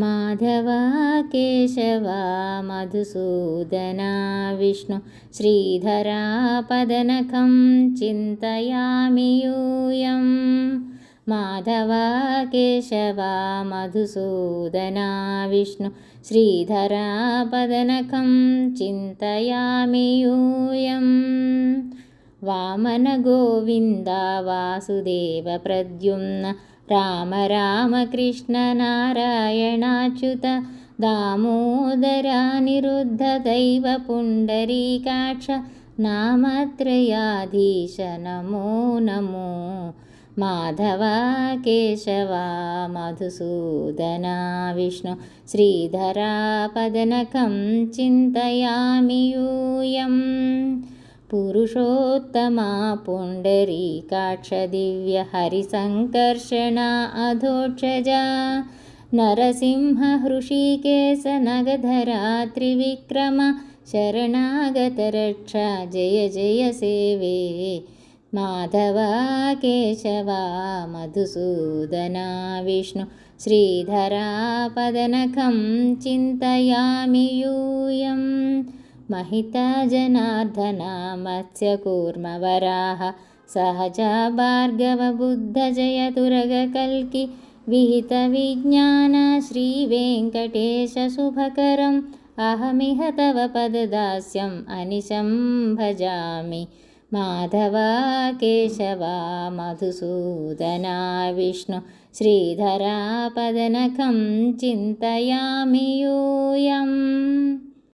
माधवा केशवा मधुसूदना विष्णु श्रीधरापदनखं चिन्तयामि यूयं माधवा केशवा मधुसूदना विष्णु श्रीधरापदनखं चिन्तयामि यूयम् वामनगोविन्द वासुदेवप्रद्युम्न राम राम कृष्णनारायणाच्युत दामोदरानिरुद्धदैव पुण्डरीकाक्ष नामत्रयाधीश नमो नमो माधवा केशवा मधुसूदना विष्णु श्रीधरापदनखं चिन्तयामि यूयम् पुरुषोत्तमा पुण्डरीकाक्षदिव्यहरिसङ्कर्षणा अधोक्षजा नरसिंहहृषिकेशनगधरा त्रिविक्रम शरणागतरक्षा जय जय सेवे। माधवा केशवा मधुसूदना विष्णु श्रीधरापदनखं चिन्तयामि यूयम् महिता जनार्दना मत्स्यकूर्मवराः सहजा भार्गवबुद्धजयतुरगकल्कि विहितविज्ञान श्रीवेङ्कटेशशुभकरम् अहमिह तव पददास्यम् अनिशं भजामि। माधवा केशवा मधुसूदना विष्णु श्रीधरापदनखं चिन्तयामि यूयम्